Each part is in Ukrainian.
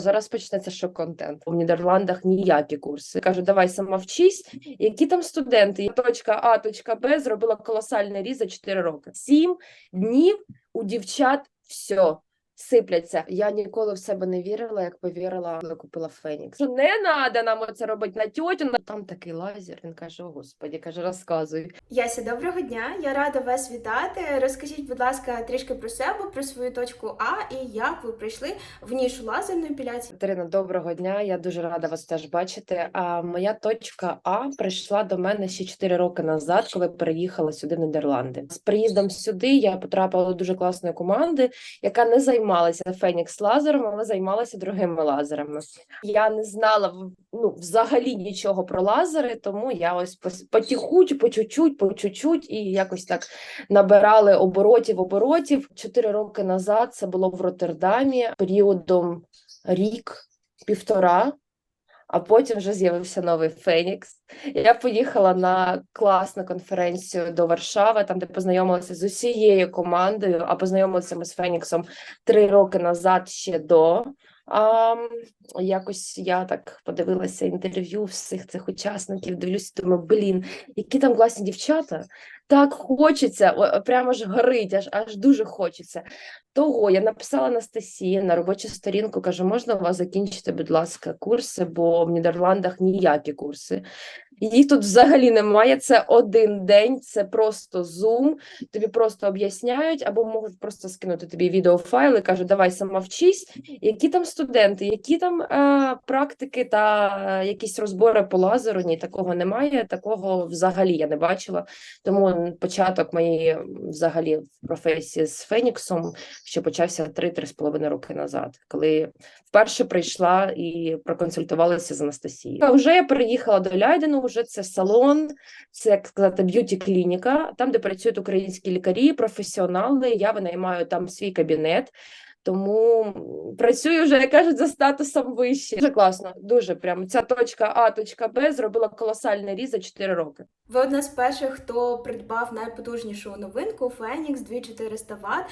Зараз почнеться що контент У Нідерландах ніякі курси. Кажу, давай сама вчись. Які там студенти? Точка А, точка Б зробила колосальний різ за 4 роки. Сім днів у дівчат все. Сипляться. Я ніколи в себе не вірила, як повірила, коли купила Фенікс. Не треба нам це робити на тьотю. Там такий лазер. Він каже: О, господі, каже, розказуй. Яся, доброго дня. Я рада вас вітати. Розкажіть, будь ласка, трішки про себе, про свою точку А і як ви прийшли в нішу лазерної епіляції. Катерина, доброго дня. Я дуже рада вас теж бачити. А моя точка А прийшла до мене ще 4 роки назад, коли переїхала сюди в Нідерланди. З приїздом сюди я потрапила до дуже класної команди, яка не займалася Фенікс лазером, але займалася другими лазерами. Я не знала ну, взагалі нічого про лазери, тому я ось потіхуть, по чуть-чуть, по чуть-чуть, і якось так набирали оборотів, оборотів. Чотири роки назад це було в Роттердамі періодом рік, півтора, а потім вже з'явився новий Фенікс. Я поїхала на класну конференцію до Варшави, там де познайомилася з усією командою, а познайомилися ми з Феніксом три роки назад ще до. А, якось я так подивилася інтерв'ю всіх цих учасників, дивлюся, думаю, блін, які там класні дівчата. Так хочеться, прямо ж горить, аж аж дуже хочеться. Того я написала Анастасії на робочу сторінку, кажу, можна у вас закінчити, будь ласка, курси, бо в Нідерландах ніякі курси. Їх тут взагалі немає. Це один день, це просто Zoom, тобі просто об'ясняють, або можуть просто скинути тобі відеофайли, кажуть, давай сама вчись. Які там студенти, які там е, практики та якісь розбори по лазеру? Ні, такого немає. Такого взагалі я не бачила. Тому початок моєї взагалі професії з Феніксом ще почався 3-3 з половиною роки назад, коли вперше прийшла і проконсультувалася з Анастасією. А вже я переїхала до Ляйдену, вже це салон, це як сказати б'юті-клініка, там, де працюють українські лікарі, професіонали. Я винаймаю там свій кабінет. Тому працюю вже, як кажуть, за статусом вище. Дуже класно, дуже прямо. Ця точка А, точка Б зробила колосальний різ за 4 роки. Ви одна з перших, хто придбав найпотужнішу новинку Phoenix 2400 Вт.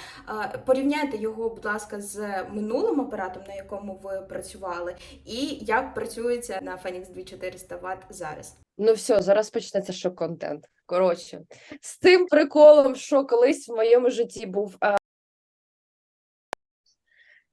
Порівняйте його, будь ласка, з минулим апаратом, на якому ви працювали, і як працюється на Phoenix 2400 Вт зараз. Ну все, зараз почнеться шок-контент. Коротше, з цим приколом, що колись в моєму житті був. е,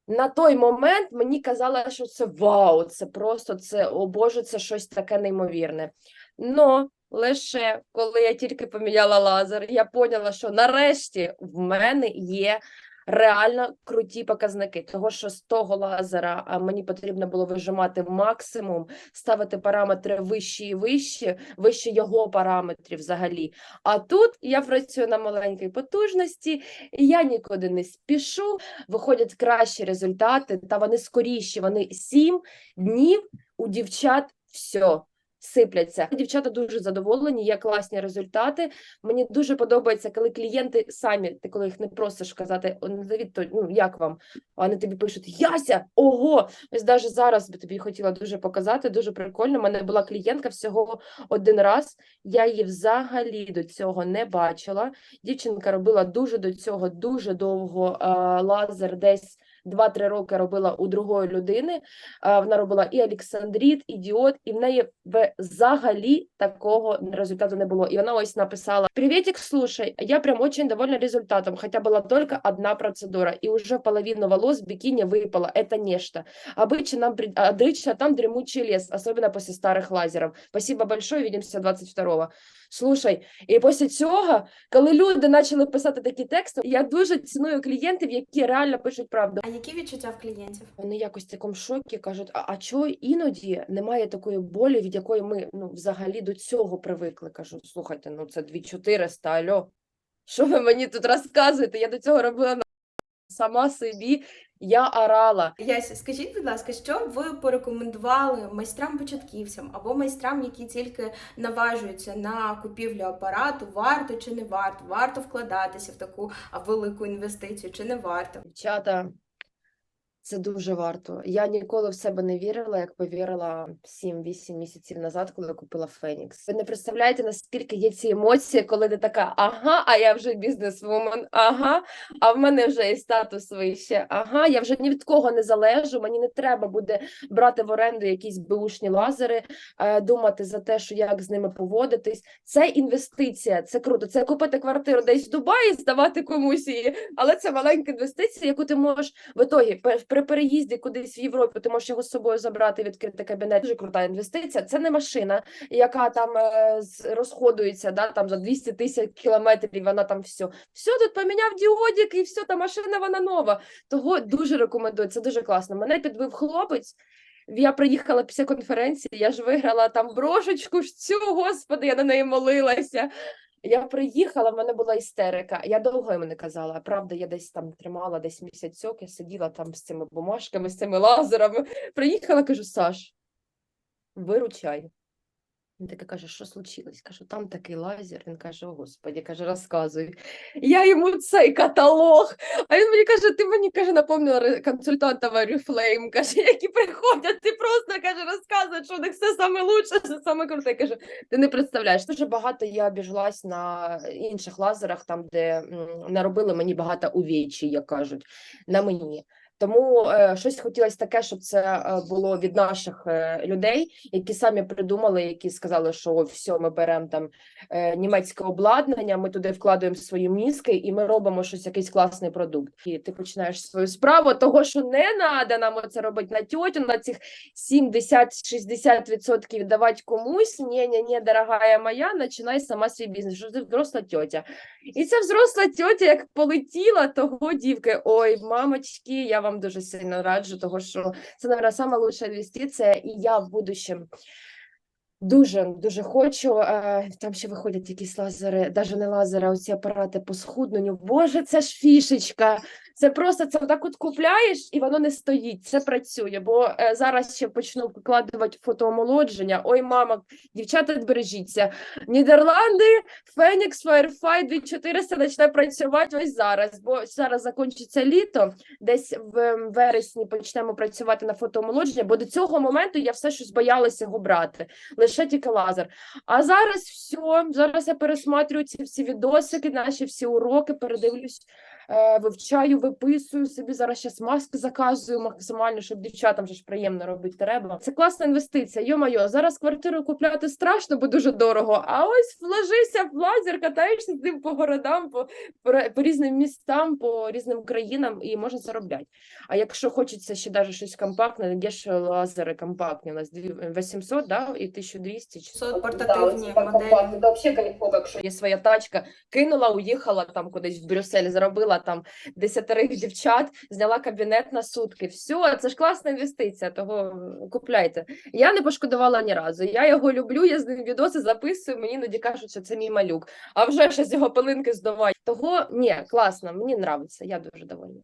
На той момент мені казали, що це вау, це просто це, о Боже, це щось таке неймовірне. Но лише коли я тільки поміняла лазер, я поняла, що нарешті в мене є реально круті показники. Того, що з того лазера мені потрібно було вижимати максимум, ставити параметри вищі і вищі, вище його параметрів взагалі. А тут я працюю на маленькій потужності, і я нікуди не спішу, виходять кращі результати, та вони скоріші. Вони сім днів у дівчат все. Сипляться. Дівчата дуже задоволені, є класні результати. Мені дуже подобається, коли клієнти самі, ти коли їх не просиш казати, «О, назовіть то, ну як вам? Вони тобі пишуть Яся, ого! Ось навіть зараз би тобі хотіла дуже показати, дуже прикольно. У мене була клієнтка всього один раз. Я її взагалі до цього не бачила. Дівчинка робила дуже до цього дуже довго лазер, десь 2-3 роки робила у другої людини. А, Вона робила і Олександрит, і діод, і в неї взагалі такого результату не було. І вона ось написала: Приветик, слушай, я прям очень довольна результатом, хотя была только одна процедура, и уже половину волос в бикини выпало. Это нечто. Обычно, нам, при- обычно там дремучий лес, особенно после старых лазеров. Спасибо большое, увидимся 22-го. Слушай, і після цього, коли люди почали писати такі тексти, я дуже ціную клієнтів, які реально пишуть правду. Які відчуття в клієнтів? Вони якось в такому шокі кажуть: а, а чого іноді немає такої болі, від якої ми ну, взагалі до цього привикли? Кажу, слухайте, ну це 2400, альо. Що ви мені тут розказуєте? Я до цього робила на- сама собі, я орала. Яся, скажіть, будь ласка, що б ви порекомендували майстрам-початківцям або майстрам, які тільки наважуються на купівлю апарату, варто чи не варто, варто вкладатися в таку велику інвестицію чи не варто? Дівчата, Це дуже варто. Я ніколи в себе не вірила, як повірила 7-8 місяців назад, коли купила Фенікс. Ви не представляєте, наскільки є ці емоції, коли ти така, ага, а я вже бізнесвумен, ага, а в мене вже і статус вище, ага, я вже ні від кого не залежу, мені не треба буде брати в оренду якісь беушні лазери, е, думати за те, що як з ними поводитись. Це інвестиція, це круто. Це купити квартиру десь в Дубаї, здавати комусь її, але це маленька інвестиція, яку ти можеш в ітогі при переїзді кудись в Європі, ти можеш його з собою забрати, відкрити кабінет. Дуже крута інвестиція. Це не машина, яка там е, розходується, да, там за 200 тисяч кілометрів. Вона там все. Все тут поміняв діодік, і все, та машина вона нова. Того дуже рекомендую. Це дуже класно. Мене підбив хлопець. Я приїхала після конференції, я ж виграла там брошечку цю, господи, я на неї молилася. Я приїхала, в мене була істерика. Я довго йому не казала. Правда, я десь там тримала десь місяцьок, я сиділа там з цими бумажками, з цими лазерами. Приїхала, кажу, Саш, виручай. Він таке каже, що случилось? Кажу, там такий лазер. Він каже, о господі, каже, розказуй. Я йому цей каталог. А він мені каже, ти мені каже, напомнила консультанта Oriflame, каже, які приходять, ти просто каже, розказують, що у них все саме лучше, все саме круте. Я кажу, ти не представляєш. Дуже багато я обіжлась на інших лазерах, там, де наробили мені багато увічі, як кажуть, на мені. Тому е, щось хотілося таке, щоб це е, було від наших е, людей, які самі придумали, які сказали, що все, ми беремо там е, німецьке обладнання, ми туди вкладаємо свої мізки, і ми робимо щось, якийсь класний продукт. І ти починаєш свою справу, того що не треба нам це робити на тьотю, на цих 70-60% віддавати комусь. Ні, ні, ні, дорогая моя, починай сама свій бізнес. Що ти взросла тьотя. І ця взросла тьотя, як полетіла, того дівки. Ой, мамочки, я вам дуже сильно раджу, тому що це, наверное, сама лучша інвестиція, і я в будущем. Дуже дуже хочу. Е, там ще виходять якісь лазери, навіть не лазери, а оці апарати по схудненню. Боже, це ж фішечка. Це просто це так от купляєш, і воно не стоїть. Це працює. Бо е, зараз ще почну викладувати фотоомолодження. Ой, мама, дівчата, бережіться. Нідерланди, Фенікс, Firefly 2400 почне працювати ось зараз. Бо зараз закінчиться літо. Десь в ем, вересні почнемо працювати на фотоомолодження, бо до цього моменту я все щось боялася його брати лише тільки лазер. А зараз все, зараз я пересматрюю ці всі відосики, наші всі уроки, передивлюсь, вивчаю, виписую собі. Зараз ще маски заказую максимально, щоб дівчатам же ж приємно робити треба. Це класна інвестиція. Йо-майо, зараз квартиру купляти страшно, бо дуже дорого. А ось вложися в лазер, катаєшся з ним по городам, по, по, по різним містам, по різним країнам і можна заробляти. А якщо хочеться ще даже щось компактне, є ж лазери компактні, у нас дві- 800, да, і 1200. чи 500 портативні Да, моделі. Це взагалі кайфово, якщо є своя тачка, кинула, уїхала там кудись в Брюссель, заробила там десятерих дівчат, зняла кабінет на сутки. Все, це ж класна інвестиція, того купляйте. Я не пошкодувала ні разу. Я його люблю, я з ним відоси записую, мені іноді кажуть, що це мій малюк. А вже ще з його пилинки здавай. Того ні, класно, мені нравиться, я дуже довольна.